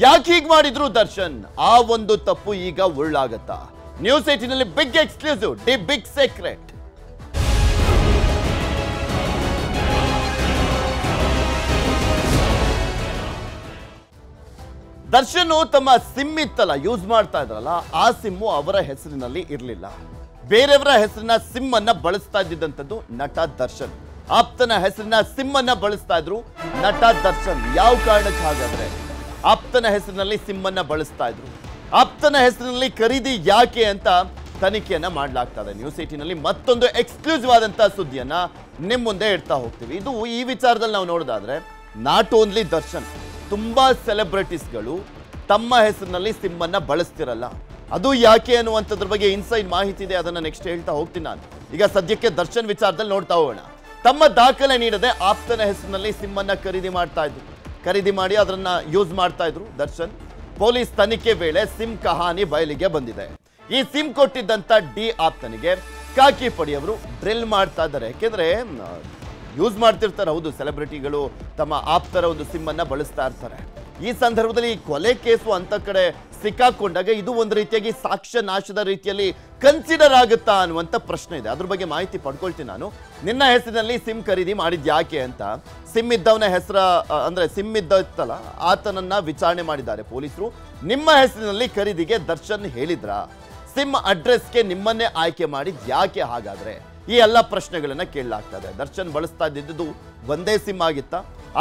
ಯಾಕೆ ಹೀಗೆ ಮಾಡಿದ್ರು ದರ್ಶನ್? ಆ ಒಂದು ತಪ್ಪು ಈಗ ಉರುಳಾಗತ್ತಾ news ಏಟಿನಲ್ಲಿ big exclusive the big secret Darshan ತಮ್ಮ ಸಿಮ್ ಇತ್ತಲ್ಲ ಯೂಸ್ ಮಾಡ್ತಾ ಇದ್ರಲ್ಲ, ಆ ಸಿಮ್ಮು ಅವರ ಹೆಸರಿನಲ್ಲಿ ಇರಲಿಲ್ಲ. ಬೇರೆಯವರ ಹೆಸರಿನ ಸಿಮ್ ಅನ್ನ ಬಳಸ್ತಾ ಇದ್ದಿದ್ದಂಥದ್ದು ನಟ ದರ್ಶನ್. ಆಪ್ತನ ಹೆಸರಿನ ಸಿಮ್ ಅನ್ನ ಬಳಸ್ತಾ ಇದ್ರು ನಟ ದರ್ಶನ್. ಯಾವ ಕಾರಣಕ್ಕೆ ಹಾಗಾದ್ರೆ ಆಪ್ತನ ಹೆಸರಿನಲ್ಲಿ ಸಿಮ್ಮನ್ನ ಬಳಸ್ತಾ ಇದ್ರು. ಆಪ್ತನ ಹೆಸರಿನಲ್ಲಿ ಖರೀದಿ ಯಾಕೆ ಅಂತ ತನಿಖೆಯನ್ನ ಮಾಡಲಾಗ್ತಾ ಇದೆ ನ್ಯೂಸ್ ಏಟಿನಲ್ಲಿ ಮತ್ತೊಂದು ಎಕ್ಸ್ಕ್ಲೂಸಿವ್ ಆದಂತಹ ಸುದ್ದಿಯನ್ನ ನಿಮ್ ಮುಂದೆ ಇಡ್ತಾ ಹೋಗ್ತೀವಿ. ಇದು ಈ ವಿಚಾರದಲ್ಲಿ ನಾವು ನೋಡೋದಾದ್ರೆ ನಾಟ್ ಓನ್ಲಿ ದರ್ಶನ್, ತುಂಬಾ ಸೆಲೆಬ್ರಿಟೀಸ್ಗಳು ತಮ್ಮ ಹೆಸರಿನಲ್ಲಿ ಸಿಮ್ಮನ್ನ ಬಳಸ್ತಿರಲ್ಲ. ಅದು ಯಾಕೆ ಅನ್ನುವಂಥದ್ರ ಬಗ್ಗೆ ಇನ್ಸೈಡ್ ಮಾಹಿತಿ ಇದೆ, ಅದನ್ನ ನೆಕ್ಸ್ಟ್ ಹೇಳ್ತಾ ಹೋಗ್ತೀನಿ ನಾನು. ಈಗ ಸದ್ಯಕ್ಕೆ ದರ್ಶನ್ ವಿಚಾರದಲ್ಲಿ ನೋಡ್ತಾ ಹೋಗೋಣ. ತಮ್ಮ ದಾಖಲೆ ನೀಡದೆ ಆಪ್ತನ ಹೆಸರಿನಲ್ಲಿ ಸಿಮ್ಮನ್ನ ಖರೀದಿ ಮಾಡ್ತಾ ಇದ್ರು. ಖರೀದಿ ಮಾಡಿ ಅದನ್ನ ಯೂಸ್ ಮಾಡ್ತಾ ಇದ್ರು ದರ್ಶನ್. ಪೊಲೀಸ್ ತನಿಖೆ ವೇಳೆ ಸಿಮ್ ಕಹಾನಿ ಬಯಲಿಗೆ ಬಂದಿದೆ. ಈ ಸಿಮ್ ಕೊಟ್ಟಿದ್ದಂತ ಡಿ ಆಪ್ತನಿಗೆ ಕಾಕಿ ಪಡಿಯವರು ಡ್ರಿಲ್ ಮಾಡ್ತಾ ಇದ್ದಾರೆ. ಯಾಕೆಂದ್ರೆ ಯೂಸ್ ಮಾಡ್ತಿರ್ತಾರೆ. ಹೌದು ಸೆಲೆಬ್ರಿಟಿಗಳು ತಮ್ಮ ಆಪ್ತರ ಒಂದು ಸಿಮ್ ಅನ್ನ ಬಳಸ್ತಾ ಇರ್ತಾರೆ. ಈ ಸಂದರ್ಭದಲ್ಲಿ ಕೊಲೆ ಕೇಸು ಅಂತ ಕಡೆ ಸಿಕ್ಕಾಕೊಂಡಾಗ ಇದು ಒಂದು ರೀತಿಯಾಗಿ ಸಾಕ್ಷ್ಯ ನಾಶದ ರೀತಿಯಲ್ಲಿ ಕನ್ಸಿಡರ್ ಆಗುತ್ತಾ ಅನ್ನುವಂಥ ಪ್ರಶ್ನೆ ಇದೆ. ಅದ್ರ ಬಗ್ಗೆ ಮಾಹಿತಿ ಪಡ್ಕೊಳ್ತೀನಿ ನಾನು. ನಿನ್ನ ಹೆಸರಿನಲ್ಲಿ ಸಿಮ್ ಖರೀದಿ ಮಾಡಿದ್ ಯಾಕೆ ಅಂತ. ಸಿಮ್ ಇದ್ದವನ ಹೆಸರ ಅಂದರೆ ಅಂದ್ರೆ ಸಿಮ್ ಇದ್ದ ಇತ್ತಲ್ಲ ಆತನನ್ನ ವಿಚಾರಣೆ ಮಾಡಿದ್ದಾರೆ ಪೊಲೀಸರು. ನಿಮ್ಮ ಹೆಸರಿನಲ್ಲಿ ಖರೀದಿಗೆ ದರ್ಶನ್ ಹೇಳಿದ್ರಾ? ಸಿಮ್ ಅಡ್ರೆಸ್ಗೆ ನಿಮ್ಮನ್ನೇ ಆಯ್ಕೆ ಮಾಡಿದ್ ಯಾಕೆ ಹಾಗಾದ್ರೆ? ಈ ಎಲ್ಲ ಪ್ರಶ್ನೆಗಳನ್ನು ಕೇಳಲಾಗ್ತದೆ. ದರ್ಶನ್ ಬಳಸ್ತಾ ಇದ್ದಿದ್ದು ಒಂದೇ ಸಿಮ್ ಆಗಿತ್ತ?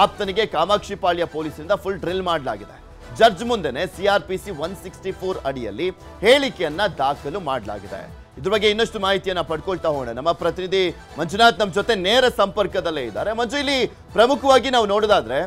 ಆಪ್ತನಿಗೆ ಕಾಮಾಕ್ಷಿ ಪಾಳ್ಯ ಪೊಲೀಸರಿಂದ ಫುಲ್ ಡ್ರಿಲ್ ಮಾಡಲಾಗಿದೆ. ಜಡ್ಜ್ ಮುಂದೆನೆ ಸಿಆರ್ಪಿಸಿ ಒನ್ ಸಿಕ್ಸ್ಟಿ ಫೋರ್ ಅಡಿಯಲ್ಲಿ ಹೇಳಿಕೆಯನ್ನ ದಾಖಲು ಮಾಡಲಾಗಿದೆ. ಇದ್ರ ಬಗ್ಗೆ ಇನ್ನಷ್ಟು ಮಾಹಿತಿಯನ್ನ ಪಡ್ಕೊಳ್ತಾ ಹೋಗೋಣ. ನಮ್ಮ ಪ್ರತಿನಿಧಿ ಮಂಜುನಾಥ್ ನಮ್ಮ ಜೊತೆ ನೇರ ಸಂಪರ್ಕದಲ್ಲೇ ಇದ್ದಾರೆ. ಮಂಜು, ಇಲ್ಲಿ ಪ್ರಮುಖವಾಗಿ ನಾವು ನೋಡೋದಾದ್ರೆ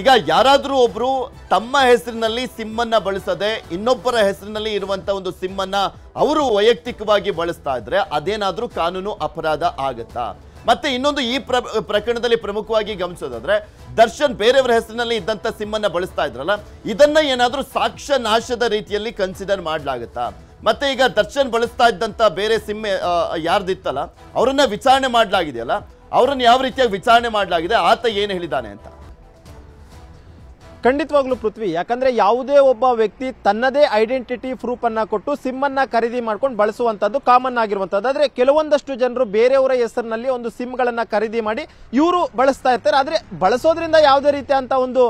ಈಗ ಯಾರಾದರೂ ಒಬ್ರು ತಮ್ಮ ಹೆಸರಿನಲ್ಲಿ ಸಿಮ್ ಅನ್ನ ಬಳಸದೆ ಇನ್ನೊಬ್ಬರ ಹೆಸರಿನಲ್ಲಿ ಇರುವಂತ ಒಂದು ಸಿಮ್ ಅನ್ನ ಅವರು ವೈಯಕ್ತಿಕವಾಗಿ ಬಳಸ್ತಾ ಇದ್ರೆ ಅದೇನಾದ್ರೂ ಕಾನೂನು ಅಪರಾಧ ಆಗತ್ತಾ? ಮತ್ತೆ ಇನ್ನೊಂದು ಈ ಪ್ರ, ಪ್ರಕರಣದಲ್ಲಿ ಪ್ರಮುಖವಾಗಿ ಗಮನಿಸೋದಾದ್ರೆ ದರ್ಶನ್ ಬೇರೆಯವರ ಹೆಸರಿನಲ್ಲಿ ಇದ್ದಂತ ಸಿಮ್ ಅನ್ನ ಬಳಸ್ತಾ ಇದ್ರಲ್ಲ, ಇದನ್ನ ಏನಾದ್ರೂ ಸಾಕ್ಷ್ಯ ನಾಶದ ರೀತಿಯಲ್ಲಿ ಕನ್ಸಿಡರ್ ಮಾಡ್ಲಾಗತ್ತಾ? ಮತ್ತೆ ಈಗ ದರ್ಶನ್ ಬಳಸ್ತಾ ಇದ್ದಂತ ಬೇರೆ ಸಿಮ್ ಯಾರ್ದಿತ್ತಲ್ಲ, ಅವರನ್ನ ವಿಚಾರಣೆ ಮಾಡ್ಲಾಗಿದೆಯಲ್ಲ, ಅವರನ್ನು ಯಾವ ರೀತಿಯಾಗಿ ವಿಚಾರಣೆ ಮಾಡಲಾಗಿದೆ, ಆತ ಏನು ಹೇಳಿದಾನೆ ಅಂತ? ಖಂಡಿತವಾಗ್ಲೂ ಪೃಥ್ವಿ. ಯಾಕಂದ್ರೆ ಯಾವುದೇ ಒಬ್ಬ ವ್ಯಕ್ತಿ ತನ್ನದೇ ಐಡೆಂಟಿಟಿ ಪ್ರೂಫ್ ಅನ್ನ ಕೊಟ್ಟು ಸಿಮ್ ಅನ್ನ ಖರೀದಿ ಮಾಡ್ಕೊಂಡು ಬಳಸುವಂತದ್ದು ಕಾಮನ್ ಆಗಿರುವಂತದ್ದು ಆದ್ರೆ ಕೆಲವೊಂದಷ್ಟು ಜನರು ಬೇರೆಯವರ ಹೆಸರಿನಲ್ಲಿ ಒಂದು ಸಿಮ್ ಗಳನ್ನ ಖರೀದಿ ಮಾಡಿ ಇವರು ಬಳಸ್ತಾ ಇರ್ತಾರೆ. ಆದ್ರೆ ಬಳಸೋದ್ರಿಂದ ಯಾವುದೇ ರೀತಿಯಂತ ಒಂದು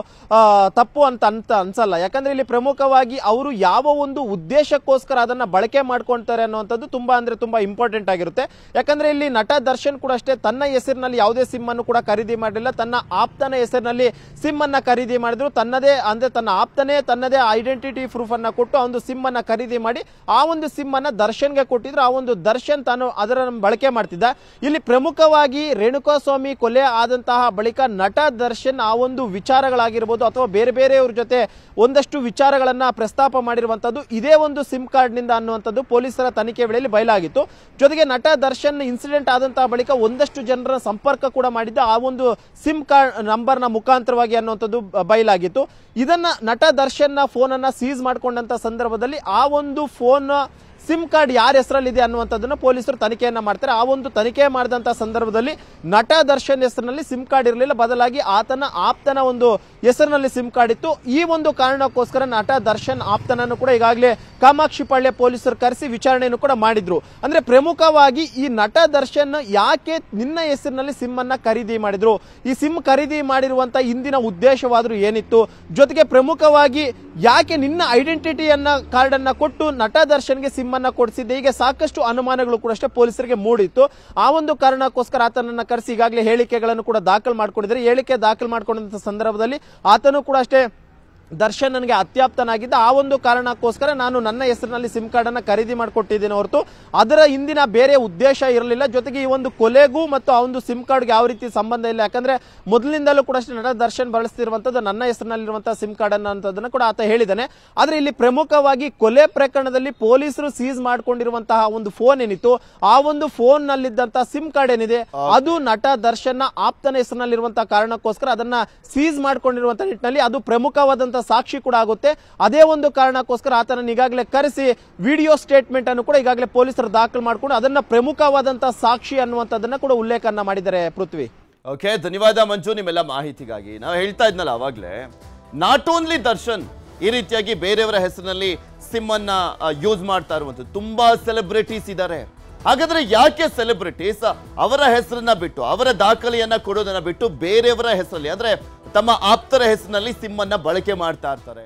ತಪ್ಪು ಅಂತ ಅಂತ ಅನ್ಸಲ್ಲ. ಯಾಕಂದ್ರೆ ಇಲ್ಲಿ ಪ್ರಮುಖವಾಗಿ ಅವರು ಯಾವ ಒಂದು ಉದ್ದೇಶಕ್ಕೋಸ್ಕರ ಅದನ್ನ ಬಳಕೆ ಮಾಡ್ಕೊಳ್ತಾರೆ ಅನ್ನುವಂಥದ್ದು ತುಂಬಾ ಅಂದ್ರೆ ತುಂಬಾ ಇಂಪಾರ್ಟೆಂಟ್ ಆಗಿರುತ್ತೆ. ಯಾಕಂದ್ರೆ ಇಲ್ಲಿ ನಟ ದರ್ಶನ್ ಕೂಡ ಅಷ್ಟೇ ತನ್ನ ಹೆಸರಿನಲ್ಲಿ ಯಾವುದೇ ಸಿಮ್ ಅನ್ನು ಕೂಡ ಖರೀದಿ ಮಾಡಲಿಲ್ಲ. ತನ್ನ ಆಪ್ತನ ಹೆಸರಿನಲ್ಲಿ ಸಿಮ್ ಅನ್ನ ಖರೀದಿ ಮಾಡಿದ್ರು. ತನ್ನದೇ, ಅಂದ್ರೆ ತನ್ನ ಆಪ್ತನೇ ತನ್ನದೇ ಐಡೆಂಟಿಟಿ ಪ್ರೂಫ್ ಅನ್ನ ಕೊಟ್ಟು ಆ ಒಂದು ಸಿಮ್ ಅನ್ನ ಖರೀದಿ ಮಾಡಿ, ಆ ಒಂದು ಸಿಮ್ ಅನ್ನ ದರ್ಶನ್ಗೆ ಕೊಟ್ಟಿದ್ರು. ಆ ಒಂದು ದರ್ಶನ್ ತಾನು ಅದರ ಬಳಕೆ ಮಾಡ್ತಿದ್ದ. ಇಲ್ಲಿ ಪ್ರಮುಖವಾಗಿ ರೇಣುಕಾಸ್ವಾಮಿ ಕೊಲೆ ಆದಂತಹ ಬಳಿಕ ನಟ ದರ್ಶನ್ ಆ ಒಂದು ವಿಚಾರಗಳಾಗಿರ್ಬೋದು ಅಥವಾ ಬೇರೆ ಬೇರೆಯವ್ರ ಜೊತೆ ಒಂದಷ್ಟು ವಿಚಾರಗಳನ್ನು ಪ್ರಸ್ತಾಪ ಮಾಡಿರುವಂತದ್ದು, ಇದೇ ಒಂದು ಸಿಮ್ ಕಾರ್ಡ್ನಿಂದ ಅನ್ನುವಂಥದ್ದು ಪೊಲೀಸರ ತನಿಖೆ ವೇಳೆಯಲ್ಲಿ ಬಯಲಾಗಿತ್ತು. ಜೊತೆಗೆ ನಟ ದರ್ಶನ್ ಇನ್ಸಿಡೆಂಟ್ ಆದಂತಹ ಬಳಿಕ ಒಂದಷ್ಟು ಜನರ ಸಂಪರ್ಕ ಕೂಡ ಮಾಡಿದ್ದ, ಆ ಒಂದು ಸಿಮ್ ಕಾರ್ಡ್ ನಂಬರ್ನ ಮುಖಾಂತರವಾಗಿ ಅನ್ನುವಂಥದ್ದು ಬ- ಬಯಲಾಗಿತ್ತು ಇದನ್ನ ನಟ ಫೋನ್ ಅನ್ನ ಸೀಸ್ ಮಾಡ್ಕೊಂಡಂತ ಸಂದರ್ಭದಲ್ಲಿ ಆ ಒಂದು ಫೋನ್ ಸಿಮ್ ಕಾರ್ಡ್ ಯಾರ ಹೆಸರಲ್ಲಿದೆ ಅನ್ನುವಂಥದ್ದನ್ನು ಪೊಲೀಸರು ತನಿಖೆಯನ್ನ ಮಾಡ್ತಾರೆ. ಆ ಒಂದು ತನಿಖೆ ಮಾಡಿದಂತ ಸಂದರ್ಭದಲ್ಲಿ ನಟ ದರ್ಶನ್ ಹೆಸರಿನಲ್ಲಿ ಸಿಮ್ ಕಾರ್ಡ್ ಇರಲಿಲ್ಲ. ಬದಲಾಗಿ ಆತನ ಆಪ್ತನ ಒಂದು ಹೆಸರಿನಲ್ಲಿ ಸಿಮ್ ಕಾರ್ಡ್ ಇತ್ತು. ಈ ಒಂದು ಕಾರಣಕ್ಕೋಸ್ಕರ ನಟ ದರ್ಶನ್ ಆಪ್ತನನ್ನು ಕೂಡ ಈಗಾಗಲೇ ಕಾಮಾಕ್ಷಿ ಪಾಳ್ಯ ಪೊಲೀಸರು ಕರೆಸಿ ವಿಚಾರಣೆಯನ್ನು ಕೂಡ ಮಾಡಿದ್ರು. ಅಂದ್ರೆ ಪ್ರಮುಖವಾಗಿ ಈ ನಟ ದರ್ಶನ್ ಯಾಕೆ ನಿನ್ನ ಹೆಸರಿನಲ್ಲಿ ಸಿಮ್ ಅನ್ನ ಖರೀದಿ ಮಾಡಿದ್ರು? ಈ ಸಿಮ್ ಖರೀದಿ ಮಾಡಿರುವಂತ ಹಿಂದಿನ ಉದ್ದೇಶವಾದ್ರೂ ಏನಿತ್ತು? ಜೊತೆಗೆ ಪ್ರಮುಖವಾಗಿ ಯಾಕೆ ನಿನ್ನ ಐಡೆಂಟಿಟಿಯನ್ನ ಕಾರ್ಡ್ ಅನ್ನ ಕೊಟ್ಟು ನಟ ದರ್ಶನ್ಗೆ ಸಿಮ್ ಅನ್ನ ಕೊಡಿಸಿದ್ದೆ. ಹೀಗೆ ಸಾಕಷ್ಟು ಅನುಮಾನಗಳು ಕೂಡ ಅಷ್ಟೇ ಪೊಲೀಸರಿಗೆ ಮೂಡಿತ್ತು. ಆ ಒಂದು ಕಾರಣಕ್ಕೋಸ್ಕರ ಆತನನ್ನ ಕರೆಸಿ ಈಗಾಗಲೇ ಹೇಳಿಕೆಗಳನ್ನು ಕೂಡ ದಾಖಲು ಮಾಡಿಕೊಂಡಿದ್ದಾರೆ. ಹೇಳಿಕೆ ದಾಖಲು ಮಾಡಿಕೊಂಡಂತ ಸಂದರ್ಭದಲ್ಲಿ ಆತನು ಕೂಡ ಅಷ್ಟೇ ದರ್ಶನ್ ನನಗೆ ಅತ್ಯಾಪ್ತನಾಗಿದ್ದ ಆ ಒಂದು ಕಾರಣಕ್ಕೋಸ್ಕರ ನಾನು ನನ್ನ ಹೆಸರಿನಲ್ಲಿ ಸಿಮ್ ಕಾರ್ಡನ್ನು ಖರೀದಿ ಮಾಡಿಕೊಟ್ಟಿದ್ದೇನೆ ಹೊರತು ಅದರ ಹಿಂದಿನ ಬೇರೆ ಉದ್ದೇಶ ಇರಲಿಲ್ಲ. ಜೊತೆಗೆ ಈ ಒಂದು ಕೊಲೆಗೂ ಮತ್ತು ಆ ಒಂದು ಸಿಮ್ ಕಾರ್ಡ್ಗೆ ಯಾವ ರೀತಿ ಸಂಬಂಧ ಇಲ್ಲ. ಯಾಕಂದ್ರೆ ಮೊದಲಿನಿಂದಲೂ ಕೂಡ ಅಷ್ಟೇ ನಟ ದರ್ಶನ್ ಬಳಸ್ತಿರುವಂಥದ್ದು ನನ್ನ ಹೆಸರಿನಲ್ಲಿರುವಂತಹ ಸಿಮ್ ಕಾರ್ಡ್ ಅನ್ನೋದನ್ನ ಕೂಡ ಆತ ಹೇಳಿದ್ದಾನೆ. ಆದರೆ ಇಲ್ಲಿ ಪ್ರಮುಖವಾಗಿ ಕೊಲೆ ಪ್ರಕರಣದಲ್ಲಿ ಪೊಲೀಸರು ಸೀಸ್ ಮಾಡಿಕೊಂಡಿರುವಂತಹ ಒಂದು ಫೋನ್ ಏನಿತ್ತು, ಆ ಒಂದು ಫೋನ್ ನಲ್ಲಿದ್ದಂತಹ ಸಿಮ್ ಕಾರ್ಡ್ ಏನಿದೆ, ಅದು ನಟ ದರ್ಶನ್ ಆಪ್ತನ ಹೆಸರಿನಲ್ಲಿರುವಂತಹ ಕಾರಣಕ್ಕೋಸ್ಕರ ಅದನ್ನ ಸೀಸ್ ಮಾಡಿಕೊಂಡಿರುವಂತಹ ನಿಟ್ಟಿನಲ್ಲಿ ಅದು ಪ್ರಮುಖವಾದಂತಹ ಸಾಕ್ಷಿ ಕೂಡ ಆಗುತ್ತೆ. ಅದೇ ಒಂದು ಕಾರಣಕ್ಕೋಸ್ಕರ ಆತನನ್ನು ಈಗಾಗಲೇ ಕರೆಸಿ ವಿಡಿಯೋ ಸ್ಟೇಟ್ಮೆಂಟ್ ಅನ್ನು ಕೂಡ ಈಗಾಗಲೇ ಪೊಲೀಸರು ದಾಖಲು ಮಾಡಿಕೊಂಡು ಅದನ್ನ ಪ್ರಮುಖವಾದಂತಹ ಸಾಕ್ಷಿ ಅನ್ನುವಂಥದ್ದನ್ನ ಕೂಡ ಉಲ್ಲೇಖನ ಮಾಡಿದ್ದಾರೆ ಪೃಥ್ವಿ. ಓಕೆ ಧನ್ಯವಾದ ಮಂಜು, ನಿಮ್ಮೆಲ್ಲ ಮಾಹಿತಿಗಾಗಿ. ನಾವು ಹೇಳ್ತಾ ಇದ್ನಲ್ಲ ಅವಾಗ್ಲೇ ನಾಟ್ ಓನ್ಲಿ ದರ್ಶನ್ ಈ ರೀತಿಯಾಗಿ ಬೇರೆಯವರ ಹೆಸರಿನಲ್ಲಿ ಸಿಮ್ ಅನ್ನ ಯೂಸ್ ಮಾಡ್ತಾ ಇರುವಂಥದ್ದು. ತುಂಬಾ ಸೆಲೆಬ್ರಿಟೀಸ್ ಇದ್ದಾರೆ ಹಾಗಾದ್ರೆ ಯಾಕೆ ಸೆಲೆಬ್ರಿಟೀಸ್ ಅವರ ಹೆಸರನ್ನ ಬಿಟ್ಟು, ಅವರ ದಾಖಲೆಯನ್ನ ಕೊಡೋದನ್ನ ಬಿಟ್ಟು ಬೇರೆಯವರ ಹೆಸರಲ್ಲಿ, ಅಂದ್ರೆ ತಮ್ಮ ಆಪ್ತರ ಹೆಸರಿನಲ್ಲಿ ಸಿಮ್ಮನ್ನ ಬಳಕೆ ಮಾಡ್ತಾ ಇರ್ತಾರೆ.